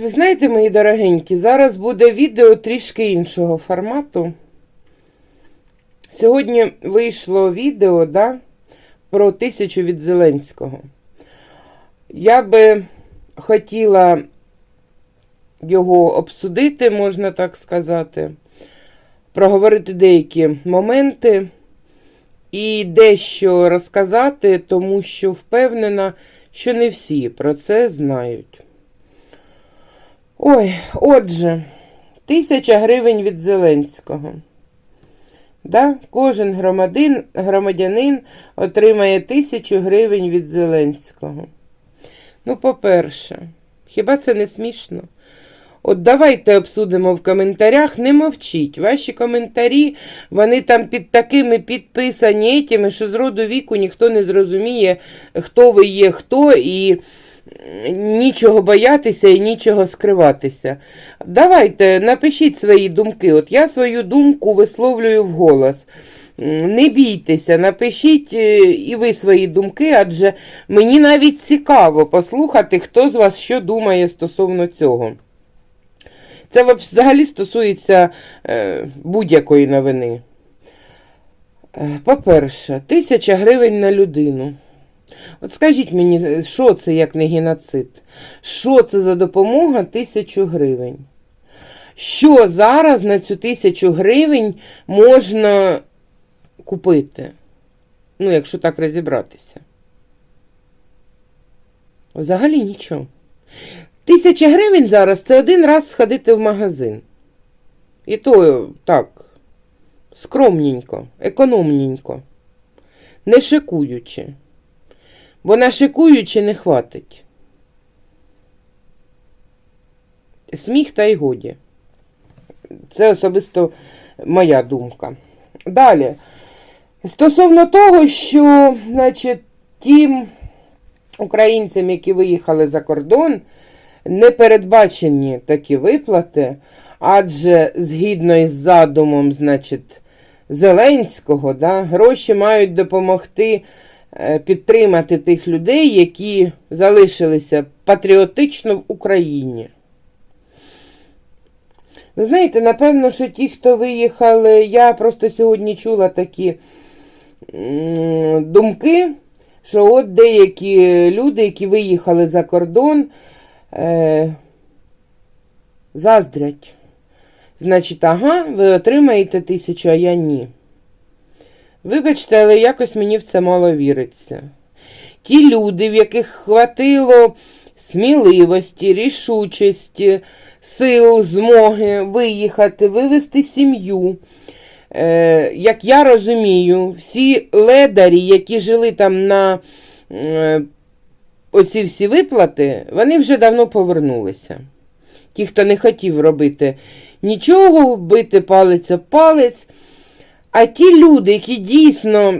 Ви знаєте, мої дорогенькі, зараз буде відео трішки іншого формату. Сьогодні вийшло відео да, про тисячу від Зеленського. Я би хотіла його обсудити, можна так сказати, проговорити деякі моменти і дещо розказати, тому що впевнена, що не всі про це знають. Ой, отже, тисяча гривень від Зеленського. Да? Кожен громадин, громадянин отримає тисячу гривень від Зеленського. Ну, по-перше, хіба це не смішно? От давайте обсудимо в коментарях, не мовчіть. Ваші коментарі, вони там під такими підписані що з роду віку ніхто не зрозуміє, хто ви є, хто, і нічого боятися і нічого скриватися. Давайте напишіть свої думки. От я свою думку висловлюю вголос. Не бійтеся, напишіть е, і ви свої думки, адже мені навіть цікаво послухати, хто з вас що думає стосовно цього. Це взагалі стосується е, будь-якої новини. Е, По-перше, тисяча гривень на людину. От скажіть мені, що це як не геноцид? Що це за допомога тисячу гривень? Що зараз на цю тисячу гривень можна купити? Ну, якщо так розібратися. Взагалі нічого. Тисяча гривень зараз це один раз сходити в магазин. І то так, скромненько, економненько, не шикуючи. Бо на шикуючи не хватить. Сміх та й годі. Це особисто моя думка. Далі. Стосовно того, що, значить, тим українцям, які виїхали за кордон, не передбачені такі виплати, адже згідно із задумом, значить, Зеленського, да, гроші мають допомогти підтримати тих людей, які залишилися патріотично в Україні. Ви знаєте, напевно, що ті, хто виїхали, я просто сьогодні чула такі думки, що от деякі люди, які виїхали за кордон, е, заздрять. Значить, ага, ви отримаєте тисячу, а я ні. Вибачте, але якось мені в це мало віриться. Ті люди, в яких хватило сміливості, рішучості, сил, змоги виїхати, вивести сім'ю. Е, як я розумію, всі ледарі, які жили там на е, оці всі виплати, вони вже давно повернулися. Ті, хто не хотів робити нічого, бити палець об палець. А ті люди, які дійсно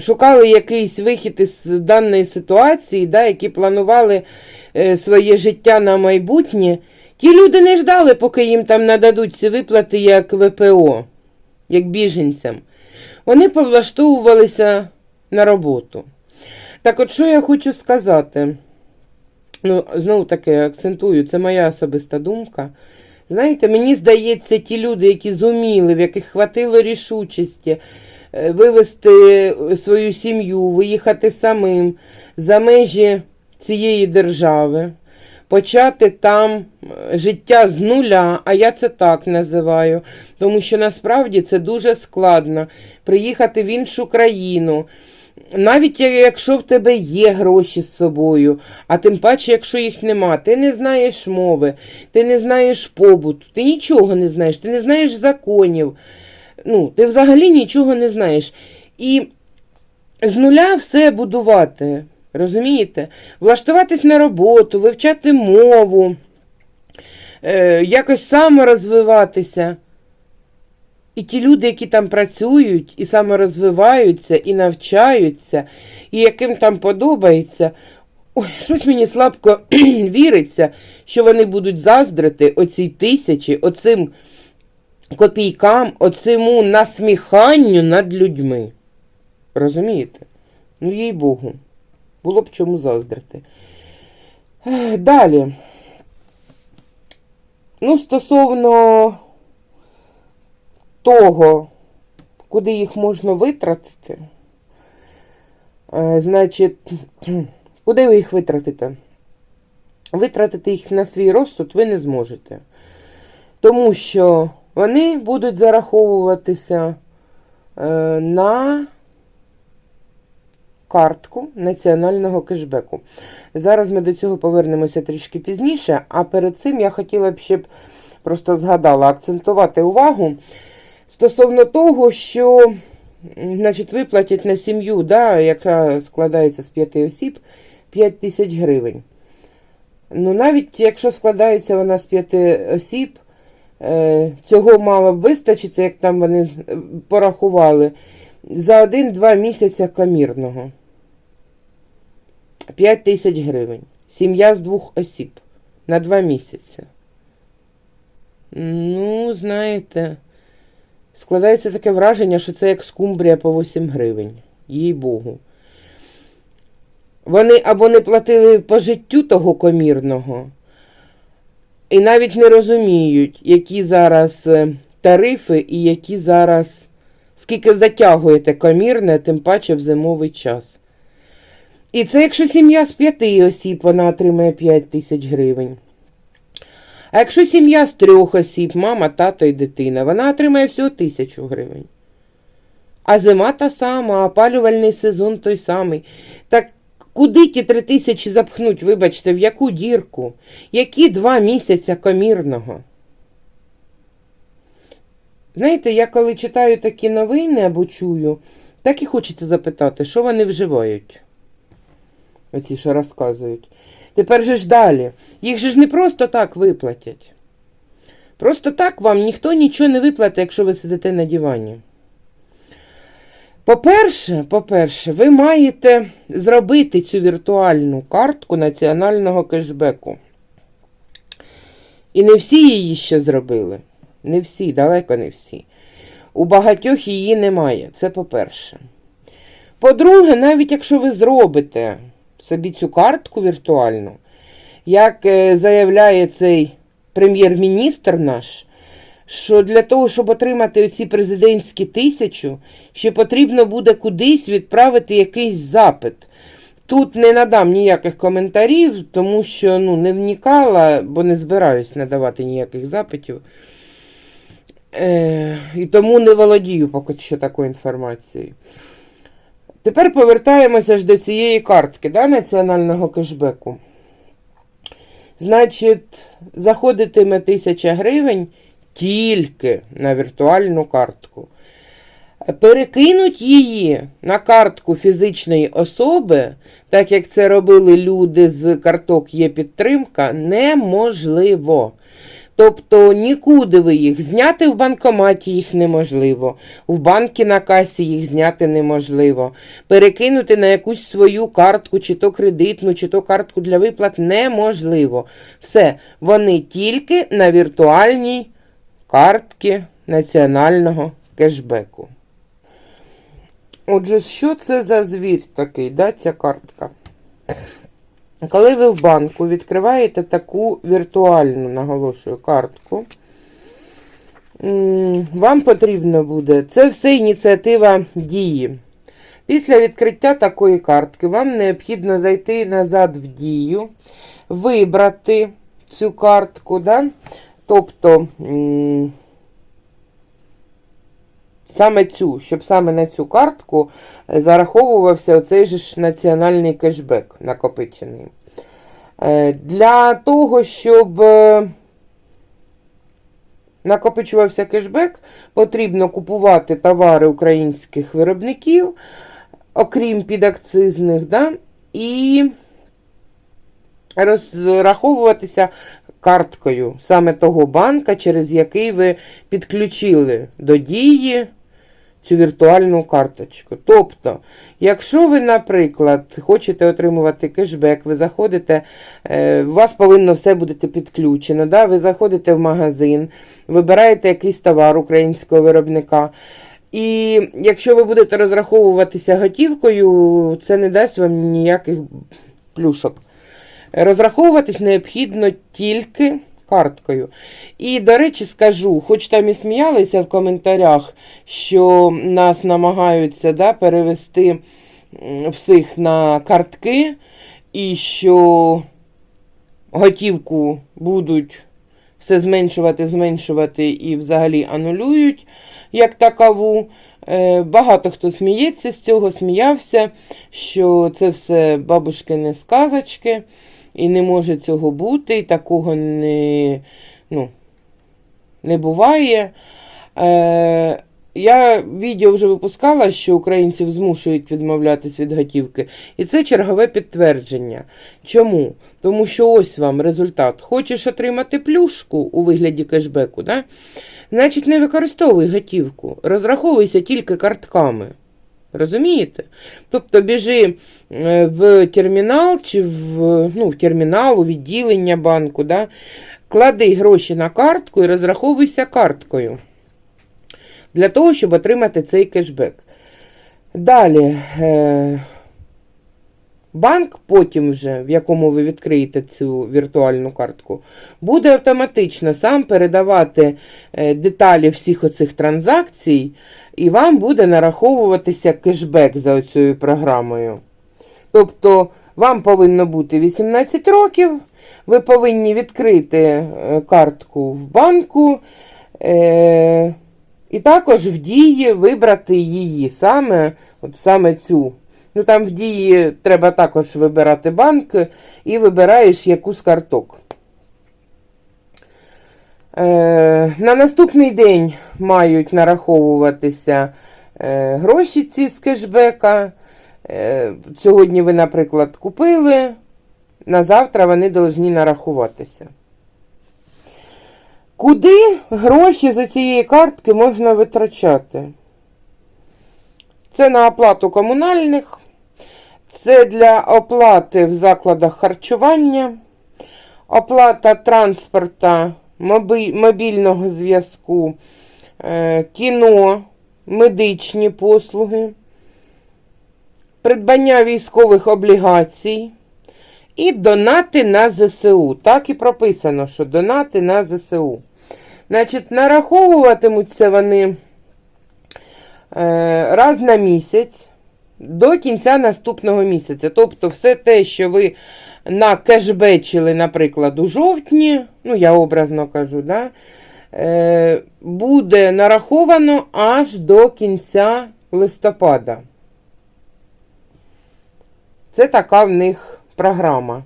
шукали якийсь вихід із даної ситуації, да, які планували е, своє життя на майбутнє, ті люди не ждали, поки їм там нададуть ці виплати як ВПО, як біженцям. Вони повлаштовувалися на роботу. Так от що я хочу сказати? Ну, знову таки акцентую, це моя особиста думка. Знаєте, мені здається, ті люди, які зуміли, в яких хватило рішучості е, вивести свою сім'ю, виїхати самим за межі цієї держави, почати там е, життя з нуля, а я це так називаю, тому що насправді це дуже складно приїхати в іншу країну. Навіть якщо в тебе є гроші з собою, а тим паче, якщо їх нема, ти не знаєш мови, ти не знаєш побуту, ти нічого не знаєш, ти не знаєш законів. Ну, Ти взагалі нічого не знаєш. І з нуля все будувати. Розумієте? Влаштуватись на роботу, вивчати мову, е, якось саморозвиватися. І ті люди, які там працюють, і саморозвиваються, і навчаються, і яким там подобається, ой, щось мені слабко віриться, що вони будуть заздрити оцій тисячі, оцим копійкам, оциму насміханню над людьми. Розумієте? Ну, їй Богу, було б чому заздрити. Далі. Ну, стосовно того, куди їх можна витратити, е, значить, куди ви їх витратите? Витратити їх на свій розсуд ви не зможете. Тому що вони будуть зараховуватися е, на картку національного кешбеку. Зараз ми до цього повернемося трішки пізніше, а перед цим я хотіла б ще б просто згадала акцентувати увагу стосовно того, що значить, виплатять на сім'ю, да, яка складається з п'яти осіб, 5 тисяч гривень. Ну, навіть якщо складається вона з п'яти осіб, е, цього мало б вистачити, як там вони е, порахували, за один-два місяця комірного. 5 тисяч гривень. Сім'я з двох осіб на два місяці. Ну, знаєте, складається таке враження, що це як скумбрія по 8 гривень. Їй Богу. Вони або не платили по життю того комірного, і навіть не розуміють, які зараз е, тарифи і які зараз, скільки затягуєте комірне, тим паче в зимовий час. І це якщо сім'я з п'яти осіб, вона отримає 5 тисяч гривень. А якщо сім'я з трьох осіб, мама, тато і дитина, вона отримає всього тисячу гривень. А зима та сама, опалювальний сезон той самий. Так куди ті три тисячі запхнуть, вибачте, в яку дірку? Які два місяця комірного? Знаєте, я коли читаю такі новини або чую, так і хочеться запитати, що вони вживають? Оці, що розказують. Тепер же ж далі. Їх же ж не просто так виплатять. Просто так вам ніхто нічого не виплатить, якщо ви сидите на дивані. По-перше, по-перше, ви маєте зробити цю віртуальну картку національного кешбеку. І не всі її ще зробили. Не всі, далеко не всі. У багатьох її немає. Це по-перше. По-друге, навіть якщо ви зробите собі цю картку віртуальну, як е, заявляє цей прем'єр-міністр наш, що для того, щоб отримати оці президентські тисячу, ще потрібно буде кудись відправити якийсь запит. Тут не надам ніяких коментарів, тому що ну, не вникала, бо не збираюсь надавати ніяких запитів. Е, і тому не володію поки що такою інформацією. Тепер повертаємося ж до цієї картки да, національного кешбеку. Значить, заходитиме 1000 гривень тільки на віртуальну картку. Перекинуть її на картку фізичної особи, так як це робили люди з карток є підтримка, неможливо. Тобто нікуди ви їх зняти в банкоматі їх неможливо, в банки на касі їх зняти неможливо. Перекинути на якусь свою картку, чи то кредитну, чи то картку для виплат неможливо. Все, вони тільки на віртуальній картці національного кешбеку. Отже, що це за звір такий, да, ця картка? Коли ви в банку відкриваєте таку віртуальну, наголошую, картку, вам потрібно буде, це все ініціатива дії. Після відкриття такої картки вам необхідно зайти назад в дію, вибрати цю картку, да? тобто саме цю, щоб саме на цю картку е, зараховувався оцей же ж національний кешбек накопичений. Е, Для того, щоб е, накопичувався кешбек, потрібно купувати товари українських виробників, окрім підакцизних, да? і розраховуватися карткою саме того банка, через який ви підключили до дії цю віртуальну карточку. Тобто, якщо ви, наприклад, хочете отримувати кешбек, ви заходите, е, у вас повинно все бути підключено. Да? Ви заходите в магазин, вибираєте якийсь товар українського виробника. І якщо ви будете розраховуватися готівкою, це не дасть вам ніяких плюшок. Розраховуватись необхідно тільки карткою. І, до речі, скажу, хоч там і сміялися в коментарях, що нас намагаються да, перевести всіх на картки, і що готівку будуть все зменшувати, зменшувати і взагалі анулюють як такову. Е, Багато хто сміється з цього, сміявся, що це все бабушкини сказочки, і не може цього бути, і такого не, ну, не буває. Е, я відео вже випускала, що українців змушують відмовлятись від готівки. І це чергове підтвердження. Чому? Тому що ось вам результат. Хочеш отримати плюшку у вигляді кешбеку, да? значить не використовуй готівку. Розраховуйся тільки картками. Розумієте? Тобто біжи е, в термінал чи в, ну, в термінал, у відділення банку, да? клади гроші на картку і розраховуйся карткою для того, щоб отримати цей кешбек. Далі, е, банк, потім вже, в якому ви відкриєте цю віртуальну картку, буде автоматично сам передавати е, деталі всіх оцих транзакцій, і вам буде нараховуватися кешбек за цією програмою. Тобто, вам повинно бути 18 років, ви повинні відкрити е, картку в банку. Е, і також в дії вибрати її саме, от саме цю. Ну там в дії треба також вибирати банк і вибираєш яку з карток. Е, на наступний день мають нараховуватися е, гроші ці з кешбека. Е, сьогодні ви, наприклад, купили, на завтра вони повинні нарахуватися. Куди гроші з цієї картки можна витрачати? Це на оплату комунальних, це для оплати в закладах харчування, оплата транспорта, мобільного зв'язку, е, кіно, медичні послуги, придбання військових облігацій. І донати на ЗСУ. Так і прописано, що донати на ЗСУ. Значить, нараховуватимуться вони е, раз на місяць до кінця наступного місяця. Тобто, все те, що ви накешбечили, наприклад, у жовтні, ну, я образно кажу, да, е, буде нараховано аж до кінця листопада. Це така в них програма.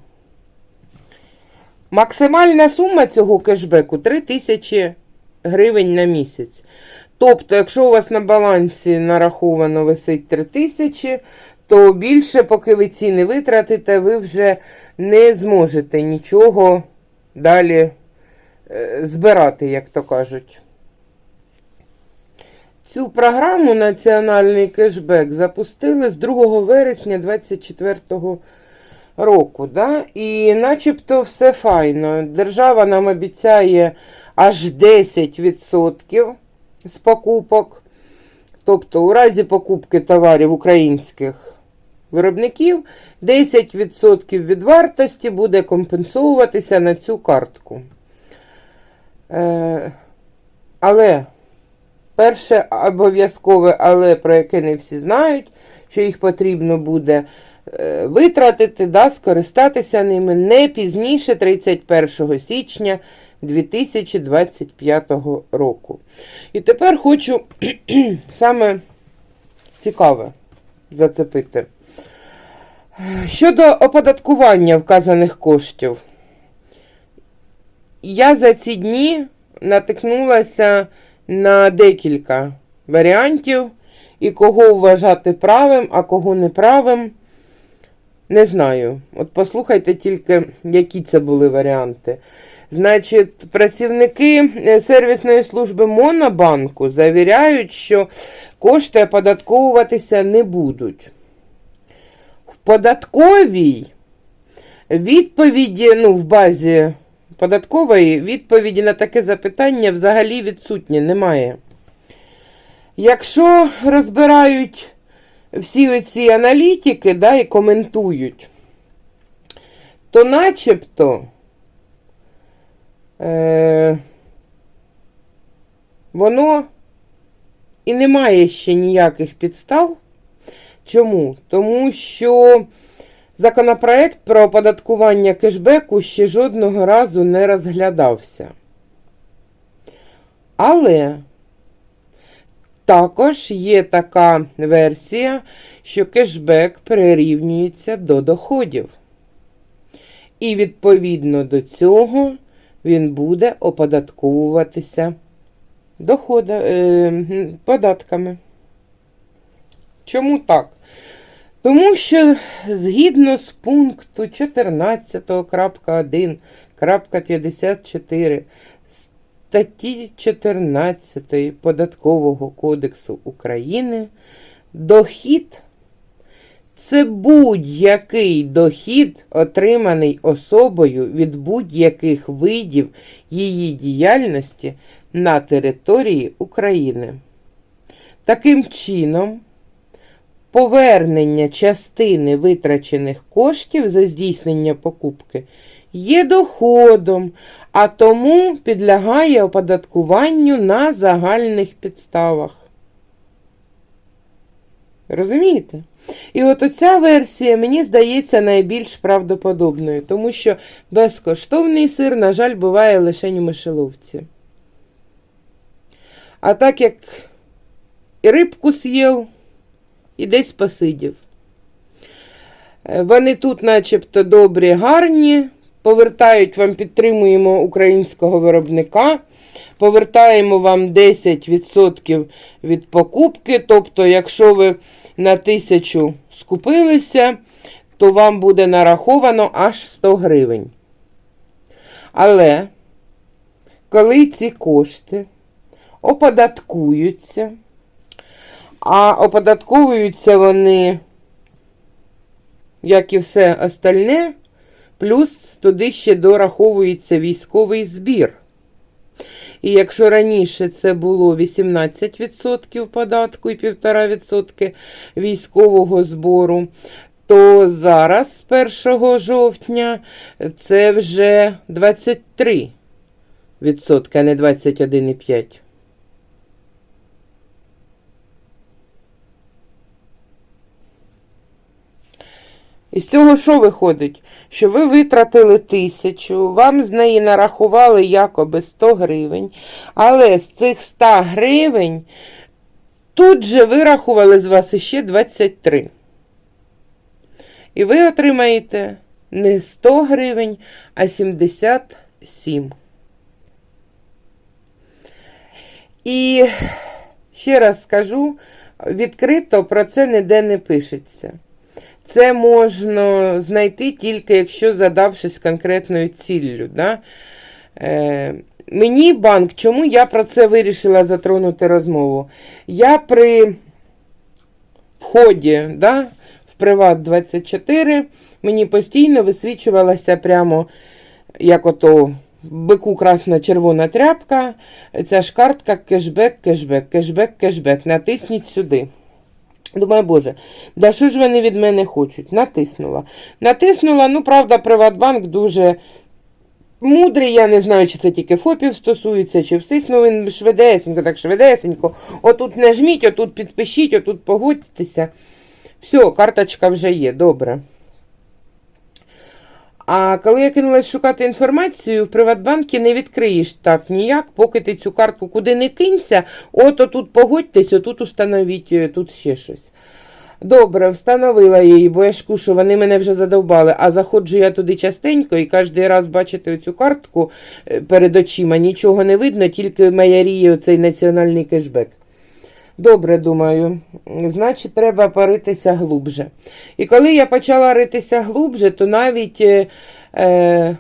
Максимальна сума цього кешбеку 3 тисячі гривень на місяць. Тобто, якщо у вас на балансі нараховано висить 3 тисячі, то більше, поки ви ці не витратите, ви вже не зможете нічого далі е, збирати, як то кажуть. Цю програму Національний кешбек запустили з 2 вересня 2024 року. Да? І начебто все файно. Держава нам обіцяє аж 10% з покупок. Тобто, у разі покупки товарів українських виробників 10% від вартості буде компенсовуватися на цю картку. Е, але перше обов'язкове, але про яке не всі знають, що їх потрібно буде е, витратити, да, скористатися ними не пізніше 31 січня 2025 року. І тепер хочу саме цікаве зацепити. Щодо оподаткування вказаних коштів, я за ці дні натикнулася на декілька варіантів, і кого вважати правим, а кого неправим, не знаю. От послухайте тільки, які це були варіанти. Значить, працівники е, сервісної служби Монобанку завіряють, що кошти оподатковуватися не будуть. В податковій відповіді, ну, в базі податкової відповіді на таке запитання взагалі відсутні, немає. Якщо розбирають всі оці аналітики да, і коментують, то начебто е, воно і не має ще ніяких підстав. Чому? Тому що законопроект про оподаткування кешбеку ще жодного разу не розглядався. Але також є така версія, що кешбек прирівнюється до доходів. І відповідно до цього він буде оподатковуватися дохода, е, податками. Чому так? Тому що згідно з пункту 14.1.54 статті 14 Податкового кодексу України дохід це будь-який дохід, отриманий особою від будь-яких видів її діяльності на території України. Таким чином, повернення частини витрачених коштів за здійснення покупки є доходом, а тому підлягає оподаткуванню на загальних підставах. Розумієте? І от оця версія мені здається найбільш правдоподобною, тому що безкоштовний сир, на жаль, буває лише у мишеловці. А так як і рибку з'їв, і десь посидів. Е, Вони тут, начебто, добрі, гарні, повертають вам, підтримуємо українського виробника. Повертаємо вам 10% від покупки. Тобто, якщо ви на тисячу скупилися, то вам буде нараховано аж 100 гривень. Але коли ці кошти оподаткуються, а оподатковуються вони, як і все остальне, плюс туди ще дораховується військовий збір. І якщо раніше це було 18% податку і 1,5% військового збору, то зараз з 1 жовтня це вже 23%, а не 21,5%. І з цього що виходить? Що ви витратили тисячу, вам з неї нарахували якоби 100 гривень, але з цих 100 гривень тут же вирахували з вас іще 23. І ви отримаєте не 100 гривень, а 77. І ще раз скажу, відкрито про це ніде не пишеться. Це можна знайти тільки, якщо задавшись конкретною ціллю. Да? Е, мені банк, чому я про це вирішила затронути розмову? Я при вході да, в Приват 24 мені постійно висвічувалася прямо як ото бику красна-червона тряпка. Ця ж картка кешбек, кешбек, кешбек, кешбек. Натисніть сюди. Думаю, боже, да що ж вони від мене хочуть? Натиснула. Натиснула, ну, правда, Приватбанк дуже мудрий. Я не знаю, чи це тільки ФОПів стосується, чи всіх, ну він швидесенько, так швидесенько. Отут нажміть, отут підпишіть, отут погодьтеся. Все, карточка вже є, добре. А коли я кинулась шукати інформацію, в Приватбанкі не відкриєш так ніяк, поки ти цю картку куди не кинься, от отут погодьтесь, отут установіть, е, тут ще щось. Добре, встановила її, бо я ж кушу, вони мене вже задовбали. А заходжу я туди частенько і кожен раз бачити оцю картку е, перед очима, нічого не видно, тільки маяріє оцей національний кешбек. Добре, думаю, значить, треба поритися глубже. І коли я почала ритися глубже, то навіть е, е,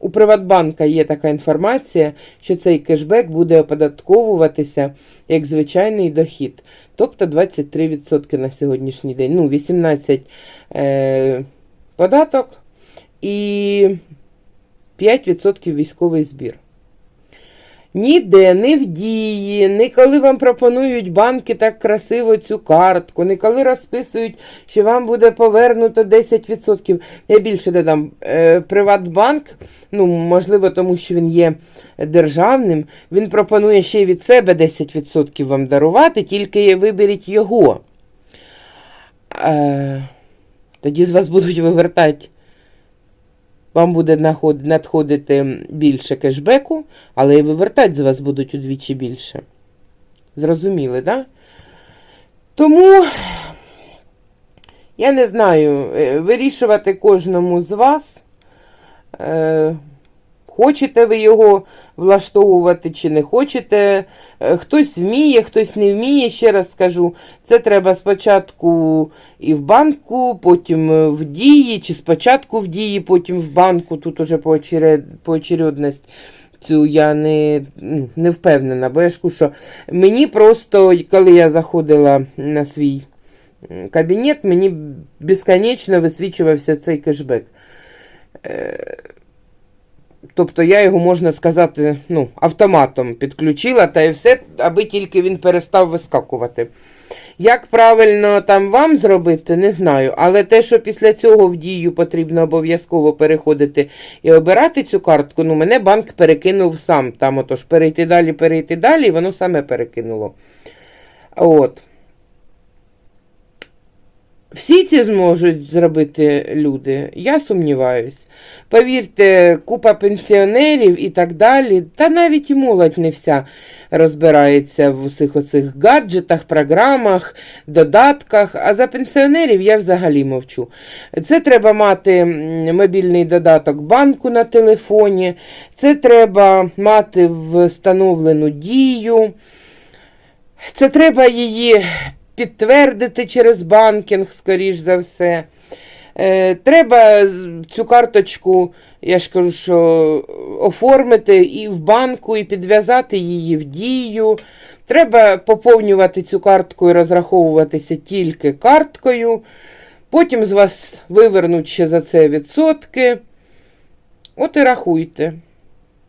у Приватбанка є така інформація, що цей кешбек буде оподатковуватися як звичайний дохід. Тобто 23% на сьогоднішній день. Ну, 18 е, податок і 5% військовий збір. Ніде, ні в дії, ні коли вам пропонують банки так красиво цю картку, ні коли розписують, що вам буде повернуто 10%. Я більше додам. Е, Приватбанк, ну, можливо, тому що він є державним, він пропонує ще від себе 10% вам дарувати, тільки виберіть його. Е, тоді з вас будуть вивертати. Вам буде надходити більше кешбеку, але і вивертати з вас будуть удвічі більше. Зрозуміли, да? Тому я не знаю, е, вирішувати кожному з вас. Е, Хочете ви його влаштовувати чи не хочете. Е, Хтось вміє, хтось не вміє. Ще раз скажу, це треба спочатку і в банку, потім е, в дії, чи спочатку в дії, потім в банку. Тут уже поочеред- поочередність цю я не, не впевнена, бо я ж що мені просто, коли я заходила на свій кабінет, мені безконечно висвічувався цей кешбек. Тобто я його, можна сказати, ну, автоматом підключила та і все, аби тільки він перестав вискакувати. Як правильно там вам зробити, не знаю. Але те, що після цього в дію потрібно обов'язково переходити і обирати цю картку, ну мене банк перекинув сам. Там отож перейти далі, перейти далі, і воно саме перекинуло. От. Всі ці зможуть зробити люди, я сумніваюсь. Повірте, купа пенсіонерів і так далі, та навіть і молодь не вся розбирається в усіх оцих гаджетах, програмах, додатках. А за пенсіонерів я взагалі мовчу. Це треба мати мобільний додаток банку на телефоні, це треба мати встановлену дію. Це треба її підтвердити через банкінг, скоріш за все. Е, треба цю карточку, я ж кажу, що оформити і в банку, і підв'язати її в дію. Треба поповнювати цю картку і розраховуватися тільки карткою. Потім з вас вивернуть ще за це відсотки. От і рахуйте.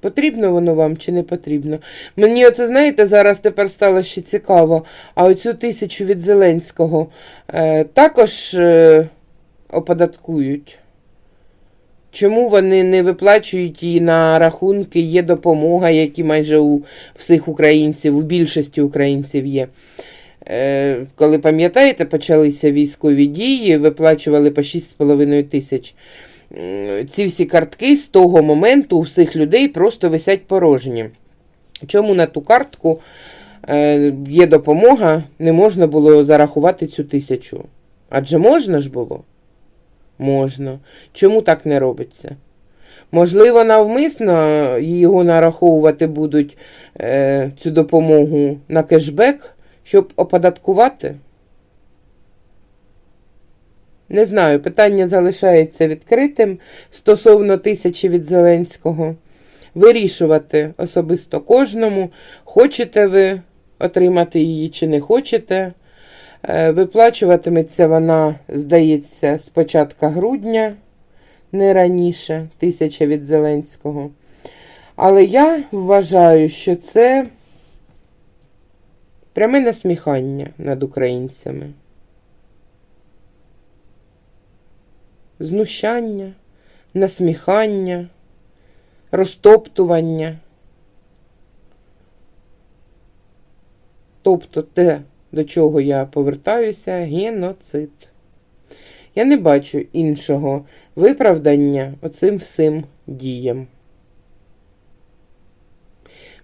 Потрібно воно вам чи не потрібно? Мені оце, знаєте, зараз тепер стало ще цікаво. А оцю тисячу від Зеленського е, також е, оподаткують. Чому вони не виплачують її на рахунки, є допомога, які майже у всіх українців, у більшості українців є. Е, коли пам'ятаєте, почалися військові дії, виплачували по 6,5 тисяч. М, Ці всі картки з того моменту у всіх людей просто висять порожні. Чому на ту картку е, є допомога, не можна було зарахувати цю тисячу? Адже можна ж було? Можна. Чому так не робиться? Можливо, навмисно його нараховувати будуть е, цю допомогу на кешбек, щоб оподаткувати? Не знаю, питання залишається відкритим стосовно тисячі від Зеленського. Вирішувати особисто кожному, хочете ви отримати її чи не хочете. Е, Виплачуватиметься вона, здається, з початка грудня, не раніше, тисяча від Зеленського. Але я вважаю, що це пряме насміхання над українцями. Знущання, насміхання, розтоптування. Тобто те, до чого я повертаюся, геноцид. Я не бачу іншого виправдання оцим всім діям.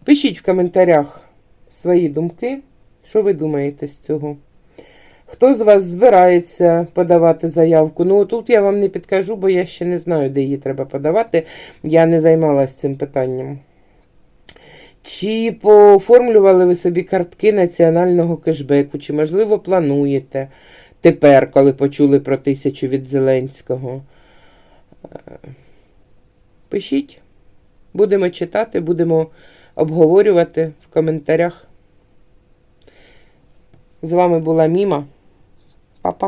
Пишіть в коментарях свої думки, що ви думаєте з цього. Хто з вас збирається подавати заявку? Ну, тут я вам не підкажу, бо я ще не знаю, де її треба подавати. Я не займалася цим питанням. Чи пооформлювали ви собі картки національного кешбеку? Чи, можливо, плануєте тепер, коли почули про тисячу від Зеленського? Е, Пишіть. Будемо читати, будемо обговорювати в коментарях. З вами була Міма. Па-па.